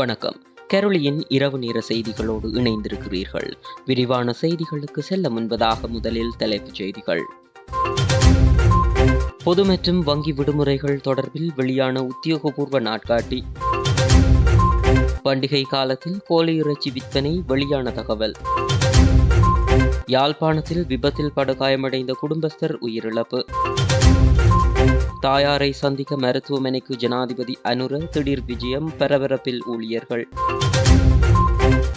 வணக்கம். கரோலியின் இரவு நேர செய்திகளோடு இணைந்திருக்கிறீர்கள். விரிவான செய்திகளுக்கு செல்ல முன்பதாக முதலில் தலைப்புச் செய்திகள். பொது மற்றும் வங்கி விடுமுறைகள் தொடர்பில் வெளியான உத்தியோகபூர்வ நாட்காட்டி. பண்டிகை காலத்தில் கோழி இறைச்சி விற்பனை வெளியான தகவல். யாழ்ப்பாணத்தில் விபத்தில் படுகாயமடைந்த குடும்பஸ்தர் உயிரிழப்பு. தாயாரை சந்திக்க மருத்துவமனைக்கு ஜனாதிபதி அனுர திடீர் விஜயம் பரபரப்பில் ஊழியர்கள்.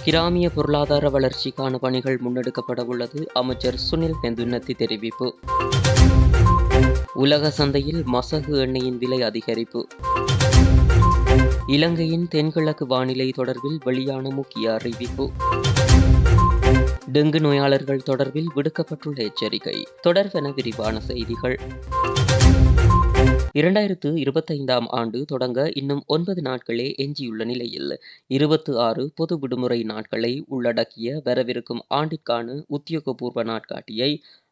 கிராமிய பொருளாதார வளர்ச்சிக்கான பணிகள் முன்னெடுக்கப்பட உள்ளது அமைச்சர் சுனில் ஹெந்துன்னத்தி தெரிவிப்பு. உலக சந்தையில் மசகு எண்ணெயின் விலை அதிகரிப்பு. இலங்கையின் தென்கிழக்கு வானிலை தொடர்பில் வெளியான முக்கிய அறிவிப்பு. டெங்கு நோயாளர்கள் தொடர்பில் விடுக்கப்பட்டுள்ள எச்சரிக்கை. தொடர்பென விரிவான செய்திகள். இரண்டாயிரத்து இருபத்தைந்தாம் ஆண்டு தொடங்க இன்னும் ஒன்பது நாட்களே எஞ்சியுள்ள நிலையில் இருபத்து ஆறு பொது விடுமுறை நாட்களை உள்ளடக்கிய வரவிருக்கும் ஆண்டிற்கான உத்தியோகபூர்வ நாட்காட்டியை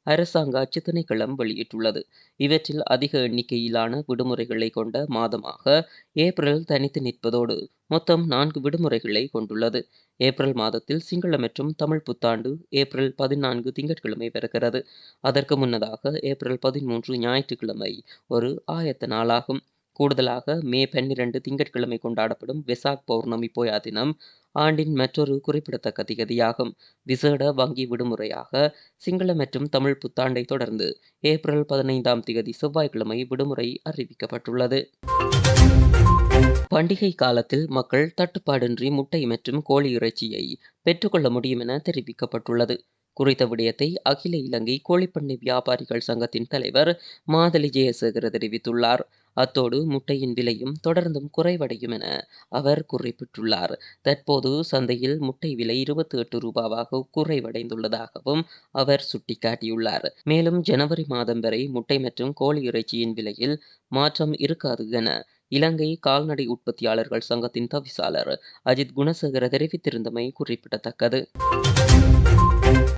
அரசாங்க அச்சுத்தணைக்களம் வெளியிட்டுள்ளது. இவற்றில் அதிக எண்ணிக்கையிலான விடுமுறைகளை கொண்ட மாதமாக ஏப்ரல் தனித்து நிற்பதோடு மொத்தம் நான்கு விடுமுறைகளை கொண்டுள்ளது. ஏப்ரல் மாதத்தில் சிங்கள மற்றும் தமிழ் புத்தாண்டு ஏப்ரல் பதினான்கு திங்கட்கிழமை பிறக்கிறது. அதற்கு முன்னதாக ஏப்ரல் பதிமூன்று ஞாயிற்றுக்கிழமை ஒரு ஆயத்த நாளாகும். கூடுதலாக மே பன்னிரண்டு திங்கட்கிழமை கொண்டாடப்படும் வெசாக் பௌர்ணமி போயா தினம் ஆண்டின் மற்றொரு குறிப்பிடத்தக்க திகதியாகும். விசேட வங்கி விடுமுறையாக சிங்கள மற்றும் தமிழ் புத்தாண்டை தொடர்ந்து ஏப்ரல் பதினைந்தாம் திகதி செவ்வாய்க்கிழமை விடுமுறை அறிவிக்கப்பட்டுள்ளது. பண்டிகை காலத்தில் மக்கள் தட்டுப்பாடின்றி முட்டை மற்றும் கோழி இறைச்சியை பெற்றுக்கொள்ள முடியும் என தெரிவிக்கப்பட்டுள்ளது. குறித்த விடயத்தை அகில இலங்கை கோழிப்பண்ணை வியாபாரிகள் சங்கத்தின் தலைவர் மாதலி ஜெயசேகர் தெரிவித்துள்ளார். அத்தோடு முட்டையின் விலையும் தொடர்ந்தும் குறைவடையும் என அவர் குறிப்பிட்டுள்ளார். தற்போது சந்தையில் முட்டை விலை இருபத்தி எட்டு ரூபாவாக குறைவடைந்துள்ளதாகவும் அவர் சுட்டிக்காட்டியுள்ளார். மேலும் ஜனவரி மாதம் வரை முட்டை மற்றும் கோழி இறைச்சியின் விலையில் மாற்றம் இருக்காது என இலங்கை கால்நடை உற்பத்தியாளர்கள் சங்கத்தின் தவிசாளர் அஜித் குணசேகர தெரிவித்திருந்தமை குறிப்பிடத்தக்கது.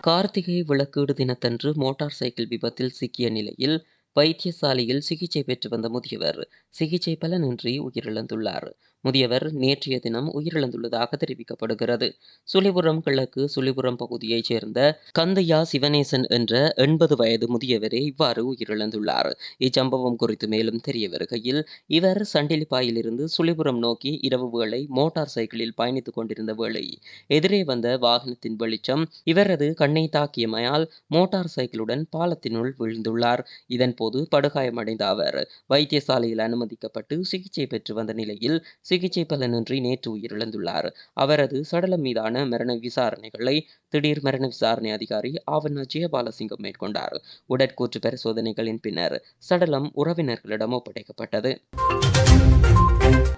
கார்த்திகை விளக்கீடு தினத்தன்று மோட்டார் சைக்கிள் விபத்தில் சிக்கிய நிலையில் வைத்தியசாலையில் சிகிச்சை பெற்று வந்த முதியவர் சிகிச்சை பலனின்றி உயிரிழந்துள்ளார். முதியவர் நேற்றைய தினம் உயிரிழந்துள்ளதாக தெரிவிக்கப்படுகிறது. சுழிபுரம் கிழக்கு சுழிபுரம் பகுதியைச் சேர்ந்த கந்தையா சிவனேசன் என்ற எண்பது வயது முதியவரே இவ்வாறு உயிரிழந்துள்ளார். இச்சம்பவம் குறித்து மேலும் தெரிய வருகையில் இவர் சண்டிலிப்பாயிலிருந்து சுழிபுரம் நோக்கி இரவு வேளை மோட்டார் சைக்கிளில் பயணித்துக் கொண்டிருந்த வேளை எதிரே வந்த வாகனத்தின் வெளிச்சம் இவரது கண்ணை தாக்கியமையால் மோட்டார் சைக்கிளுடன் பாலத்தினுள் விழுந்துள்ளார். இதன் போது படுகாயமடைந்த அவர் வைத்தியசாலையில் அனுமதிக்கப்பட்டு சிகிச்சை பெற்று வந்த நிலையில் சிகிச்சை பலனின்றி நேற்று உயிரிழந்துள்ளார். அவரது சடலம் மீதான மரண விசாரணைகளை திடீர் மரண விசாரணை அதிகாரி ஆவண்ணா ஜெயபாலசிங்கம் மேற்கொண்டார். உடற்கூற்று பரிசோதனைகளின் பின்னர் சடலம் உறவினர்களிடம் ஒப்படைக்கப்பட்டது.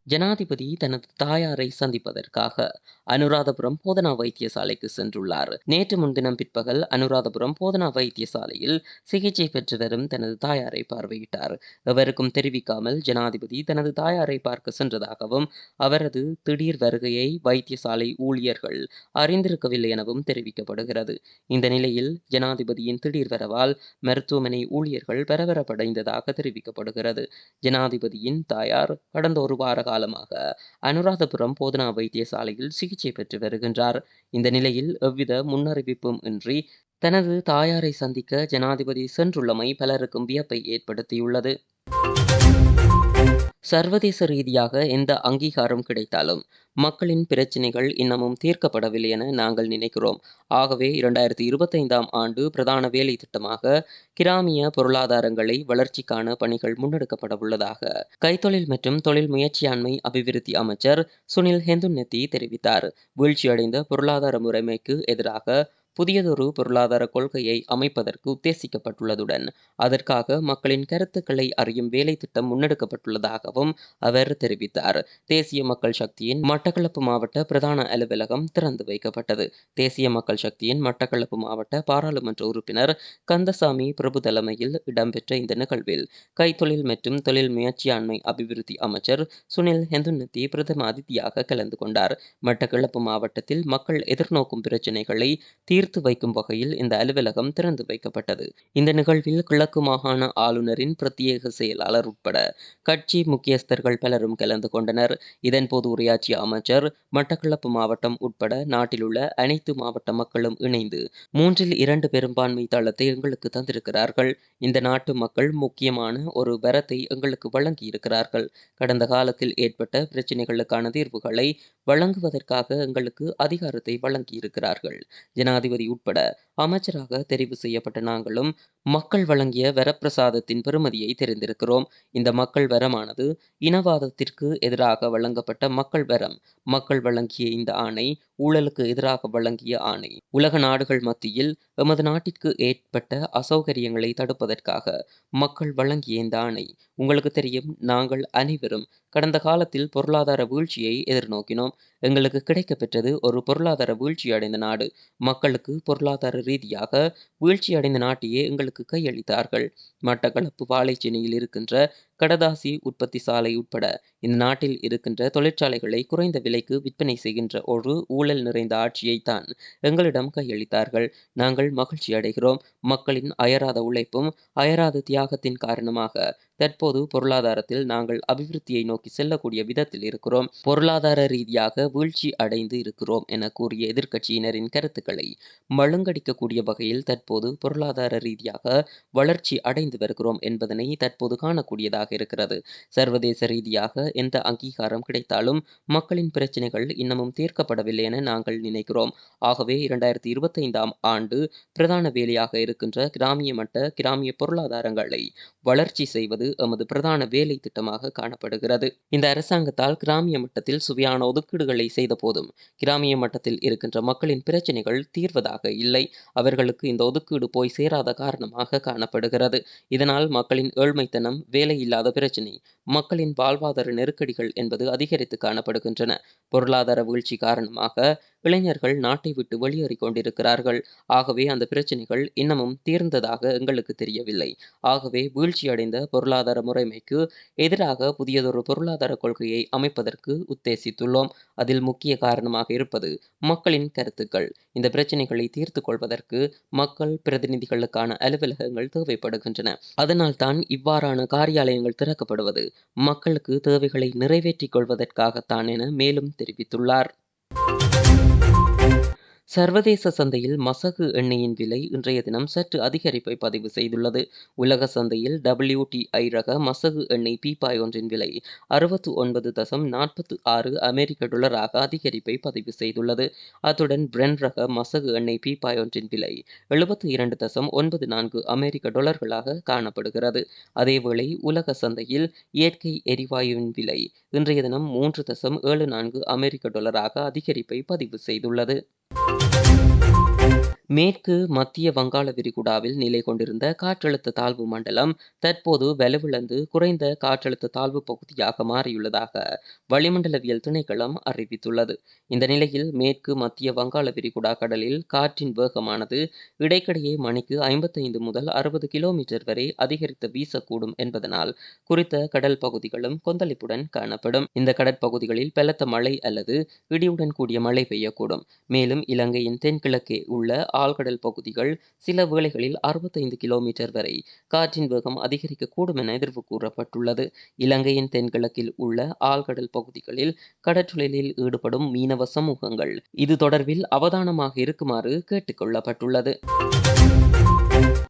ஜனாதிபதி தனது தாயாரை சந்திப்பதற்காக அனுராதபுரம் போதனா வைத்தியசாலைக்கு சென்றுள்ளார். நேற்று முன்தினம் பிற்பகல் அனுராதபுரம் போதனா வைத்தியசாலையில் சிகிச்சை பெற்று வரும் தனது தாயாரை பார்வையிட்டார். எவருக்கும் தெரிவிக்காமல் ஜனாதிபதி தனது தாயாரை பார்க்க சென்றதாகவும் அவரது திடீர் வருகையை வைத்தியசாலை ஊழியர்கள் அறிந்திருக்கவில்லை எனவும் தெரிவிக்கப்படுகிறது. இந்த நிலையில் ஜனாதிபதியின் திடீர் வரவால் மருத்துவமனை ஊழியர்கள் பரபரப்படைந்ததாக தெரிவிக்கப்படுகிறது. ஜனாதிபதியின் தாயார் கடந்த ஒரு வார காலமாக அனுராதபுரம் போதனா வைத்தியசாலையில் சிகிச்சை பெற்று வருகின்றார். இந்த நிலையில் எவ்வித முன்னறிவிப்பும் இன்றி தனது தாயாரை சந்திக்க ஜனாதிபதி சென்றுள்ளமை பலருக்கும் வியப்பை ஏற்படுத்தியுள்ளது. சர்வதேச ரீதியாக எந்த அங்கீகாரம் கிடைத்தாலும் மக்களின் பிரச்சினைகள் இன்னமும் தீர்க்கப்படவில்லை என நாங்கள் நினைக்கிறோம். ஆகவே இரண்டாயிரத்தி இருபத்தைந்தாம் ஆண்டு பிரதான வேலை திட்டமாக கிராமிய பொருளாதாரங்களை வளர்ச்சிக்கான பணிகள் முன்னெடுக்கப்பட உள்ளதாக கைத்தொழில் மற்றும் தொழில் முயற்சியாண்மை அபிவிருத்தி அமைச்சர் சுனில் ஹெந்துநெத்தி தெரிவித்தார். வீழ்ச்சியடைந்த பொருளாதார முறைமைக்கு எதிராக புதியதொரு பொருளாதார கொள்கையை அமைப்பதற்கு உத்தேசிக்கப்பட்டுள்ளதுடன் அதற்காக மக்களின் கருத்துக்களை அறியும் வேலை திட்டம் முன்னெடுக்கப்பட்டுள்ளதாகவும் அவர் தெரிவித்தார். தேசிய மக்கள் சக்தியின் மட்டக்களப்பு மாவட்ட பிரதான அலுவலகம் திறந்து வைக்கப்பட்டது. தேசிய மக்கள் சக்தியின் மட்டக்களப்பு மாவட்ட பாராளுமன்ற உறுப்பினர் கந்தசாமி பிரபு தலைமையில் இடம்பெற்ற இந்த நிகழ்வில் கைத்தொழில் மற்றும் தொழில் முயற்சியாண்மை அபிவிருத்தி அமைச்சர் சுனில் ஹெந்துன்னத்தி பிரதம அதிதியாக கலந்து கொண்டார். மட்டக்களப்பு மாவட்டத்தில் மக்கள் எதிர்நோக்கும் பிரச்சினைகளை தீர் தீர்த்து வைக்கும் வகையில் இந்த அலுவலகம் திறந்து வைக்கப்பட்டது. இந்த நிகழ்வில் கிழக்கு மாகாண ஆளுநரின் பிரத்யேக செயலாளர் உட்பட கட்சி முக்கியஸ்தர்கள் பலரும் கலந்து கொண்டனர். இதன்போது உரையாற்றிய அமைச்சர் மட்டக்களப்பு மாவட்டம் உட்பட நாட்டிலுள்ள அனைத்து மாவட்ட மக்களும் இணைந்து மூன்றில் இரண்டு பெரும்பான்மை தளத்தை எங்களுக்கு தந்திருக்கிறார்கள். இந்த நாட்டு மக்கள் முக்கியமான ஒரு வரத்தை எங்களுக்கு வழங்கியிருக்கிறார்கள். கடந்த காலத்தில் ஏற்பட்ட பிரச்சினைகளுக்கான தீர்வுகளை வழங்குவதற்காக எங்களுக்கு அதிகாரத்தை வழங்கியிருக்கிறார்கள். ஜனாதிபதி உட்பட அமைச்சராக தெரிவு செய்யப்பட்ட நாங்களும் மக்கள் வழங்கிய வரப்பிரசாதத்தின் பெறுமதியை தெரிந்திருக்கிறோம். இந்த மக்கள் வரமானது இனவாதத்திற்கு எதிராக வழங்கப்பட்ட மக்கள் வரம். மக்கள் வழங்கிய இந்த ஆணை ஊழலுக்கு எதிராக வழங்கிய ஆணை. உலக நாடுகள் மத்தியில் எமது நாட்டிற்கு ஏற்பட்ட அசௌகரியங்களை தடுப்பதற்காக மக்கள் வழங்கிய இந்த ஆணை. உங்களுக்கு தெரியும் நாங்கள் அனைவரும் கடந்த காலத்தில் பொருளாதார வீழ்ச்சியை எதிர்நோக்கினோம். எங்களுக்கு கிடைக்கப்பெற்றது ஒரு பொருளாதார வீழ்ச்சி அடைந்த நாடு. மக்களுக்கு பொருளாதார ரீதியாக வீழ்ச்சி அடைந்த நாட்டையே எங்களுக்கு கையளித்தார்கள். மட்டக்களப்பு வாழைச்சேனையில் இருக்கின்ற கடதாசி உற்பத்தி சாலை உட்பட இந்த நாட்டில் இருக்கின்ற தொழிற்சாலைகளை குறைந்த விலைக்கு விற்பனை செய்கின்ற ஒரு ஊழல் நிறைந்த ஆட்சியை தான் எங்களிடம் கையளித்தார்கள். நாங்கள் மகிழ்ச்சி அடைகிறோம் மக்களின் அயராத உழைப்பும் அயராத தியாகத்தின் காரணமாக தற்போது பொருளாதாரத்தில் நாங்கள் அபிவிருத்தியை நோக்கி செல்லக்கூடிய விதத்தில் இருக்கிறோம். பொருளாதார ரீதியாக வீழ்ச்சி அடைந்து இருக்கிறோம் என கூறிய எதிர்க்கட்சியினரின் கருத்துக்களை மழுங்கடிக்கக்கூடிய வகையில் தற்போது பொருளாதார ரீதியாக வளர்ச்சி அடைந்து வருகிறோம் என்பதனை தற்போது காணக்கூடியதாக இருக்கிறது. சர்வதேச ரீதியாக எந்த அங்கீகாரம் கிடைத்தாலும் மக்களின் பிரச்சனைகள் இன்னமும் தீர்க்கப்படவில்லை என நாங்கள் நினைக்கிறோம். ஆகவே இரண்டாயிரத்தி இருபத்தி ஐந்தாம் ஆண்டு பிரதான வேலையாக இருக்கின்ற கிராமிய மட்ட கிராமிய பொருளாதாரங்களை வளர்ச்சி செய்வது என்பது எமது பிரதான வேலை திட்டமாக காணப்படுகிறது. இந்த அரசாங்கத்தால் கிராமிய மட்டத்தில் சுவையான ஒதுக்கீடுகளை செய்த போதும் கிராமிய மட்டத்தில் இருக்கின்ற மக்களின் பிரச்சனைகள் தீர்வதாக இல்லை. அவர்களுக்கு இந்த ஒதுக்கீடு போய் சேராத காரணமாக காணப்படுகிறது. இதனால் மக்களின் ஏழ்மைத்தனம் வேலையில்லாத பிரச்சினை மக்களின் வாழ்வாதார நெருக்கடிகள் என்பது அதிகரித்து காணப்படுகின்றன. பொருளாதார வீழ்ச்சி காரணமாக இளைஞர்கள் நாட்டை விட்டு வெளியேறிக் கொண்டிருக்கிறார்கள். ஆகவே அந்த பிரச்சனைகள் இன்னமும் தீர்ந்ததாக எங்களுக்கு தெரியவில்லை. ஆகவே வீழ்ச்சியடைந்த பொருளாதார முறைமைக்கு எதிராக புதியதொரு பொருளாதார கொள்கையை அமைப்பதற்கு உத்தேசித்துள்ளோம். அதில் முக்கிய காரணமாக இருப்பது மக்களின் கருத்துக்கள். இந்த பிரச்சனைகளை தீர்த்து கொள்வதற்கு மக்கள் பிரதிநிதிகளுக்கான அலுவலகங்கள் தேவைப்படுகின்றன. அதனால் தான் இவ்வாறான காரியாலயங்கள் திறக்கப்படுவது மக்களுக்கு தேவைகளை நிறைவேற்றிக் கொள்வதற்காகத்தான் என மேலும் தெரிவித்துள்ளார். சர்வதேச சந்தையில் மசகு எண்ணெயின் விலை இன்றைய தினம் சற்று அதிகரிப்பை பதிவு செய்துள்ளது. உலக சந்தையில் டபிள்யூடிஐ ரக மசகு எண்ணெய் பீப்பாய் ஒன்றின் விலை அறுபத்து ஒன்பது தசம் நாற்பத்து ஆறு அமெரிக்க டாலராக அதிகரிப்பை பதிவு செய்துள்ளது. அத்துடன் பிரென் ரக மசகு எண்ணெய் பீப்பாய் ஒன்றின் விலை எழுபத்து இரண்டு தசம் ஒன்பது நான்கு அமெரிக்க டாலர்களாக காணப்படுகிறது. அதேவேளை உலக சந்தையில் இயற்கை எரிவாயுவின் விலை இன்றைய தினம் மூன்று தசம் ஏழு நான்கு அமெரிக்க டாலராக அதிகரிப்பை பதிவு செய்துள்ளது. Bye. மேற்கு மத்திய வங்காள விரிகுடாவில் நிலை கொண்டிருந்த காற்றழுத்த தாழ்வு மண்டலம் தற்போது வலுவிழந்து குறைந்த காற்றழுத்த தாழ்வு பகுதியாக மாறியுள்ளதாக வளிமண்டலவியல் திணைக்களம் அறிவித்துள்ளது. இந்த நிலையில் மேற்கு மத்திய வங்காள விரிகுடா கடலில் காற்றின் வேகமானது இடைக்கிடையே மணிக்கு ஐம்பத்தைந்து முதல் அறுபது கிலோமீட்டர் வரை அதிகரித்து வீசக்கூடும் என்பதனால் குறித்த கடல் பகுதிகளும் கொந்தளிப்புடன் காணப்படும். இந்த கடற்பகுதிகளில் பலத்த மழை அல்லது இடியுடன் கூடிய மழை பெய்யக்கூடும். மேலும் இலங்கையின் தென்கிழக்கே உள்ள ஆழ்கடல் பகுதிகள் சில வேளைகளில் அறுபத்தைந்து கிலோமீட்டர் வரை காற்றின் வேகம் அதிகரிக்கக்கூடும் என எதிர்வு கூறப்பட்டுள்ளது. இலங்கையின் தென்கிழக்கில் உள்ள ஆழ்கடல் பகுதிகளில் கடற்றொழிலில் ஈடுபடும் மீனவ சமூகங்கள் இது தொடர்பில் அவதானமாக இருக்குமாறு கேட்டுக்கொள்ளப்பட்டுள்ளது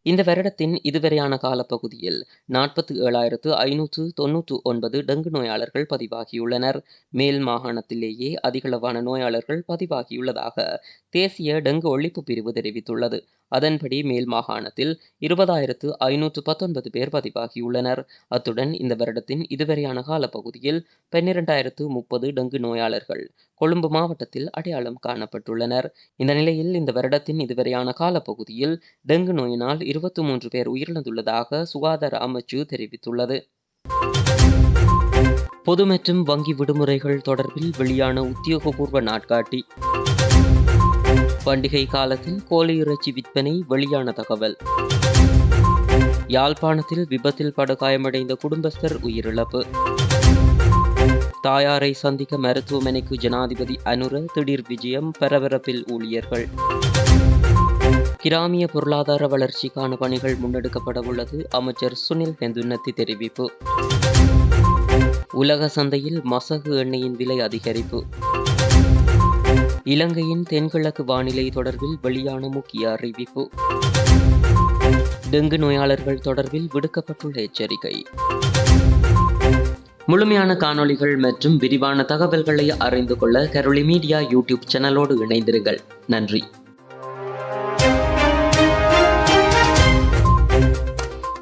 இந்த வருடத்தின் இதுவரையான காலப்பகுதியில் நாற்பத்தி ஏழாயிரத்து ஐநூற்று தொன்னூற்று ஒன்பது டெங்கு நோயாளர்கள் பதிவாகியுள்ளனர். மேல் மாகாணத்திலேயே அதிகளவான நோயாளர்கள் பதிவாகியுள்ளதாக தேசிய டெங்கு ஒழிப்பு பிரிவு தெரிவித்துள்ளது. அதன்படி மேல் மாகாணத்தில் இருபதாயிரத்து ஐநூற்று பத்தொன்பது பேர் பதிவாகியுள்ளனர். அத்துடன் இந்த வருடத்தின் இதுவரையான காலப்பகுதியில் பன்னிரண்டாயிரத்து முப்பது டெங்கு நோயாளர்கள் கொழும்பு மாவட்டத்தில் அடையாளம் காணப்பட்டுள்ளனர். இந்த நிலையில் இந்த வருடத்தின் இதுவரையான காலப்பகுதியில் டெங்கு நோயினால் இருபத்தி மூன்று பேர் உயிரிழந்துள்ளதாக சுகாதார அமைச்சு தெரிவித்துள்ளது. பொது மற்றும் வங்கி விடுமுறைகள் தொடர்பில் வெளியான உத்தியோகபூர்வ நாட்காட்டி. பண்டிகை காலத்தில் கோழி இறைச்சி விற்பனை வெளியான தகவல். யாழ்ப்பாணத்தில் விபத்தில் படுகாயமடைந்த குடும்பஸ்தர் உயிரிழப்பு. தாயாரை சந்திக்க மருத்துவமனைக்கு ஜனாதிபதி அனுர திடீர் விஜயம் பரபரப்பில் ஊழியர்கள். கிராமிய பொருளாதார வளர்ச்சிக்கான பணிகள் முன்னெடுக்கப்பட உள்ளது அமைச்சர் சுனில் பெந்துன்னத்தி தெரிவிப்பு. உலக சந்தையில் மசகு எண்ணெயின் விலை அதிகரிப்பு. இலங்கையின் தென்கிழக்கு வானிலை தொடர்பில் வெளியான முக்கிய அறிவிப்பு. டெங்கு நோயாளர்கள் தொடர்பில் விடுக்கப்பட்டுள்ள எச்சரிக்கை. முழுமையான காணொளிகள் மற்றும் விரிவான தகவல்களை அறிந்து கொள்ள கரோலி மீடியா யூடியூப் சேனலோடு இணைந்திருங்கள். நன்றி.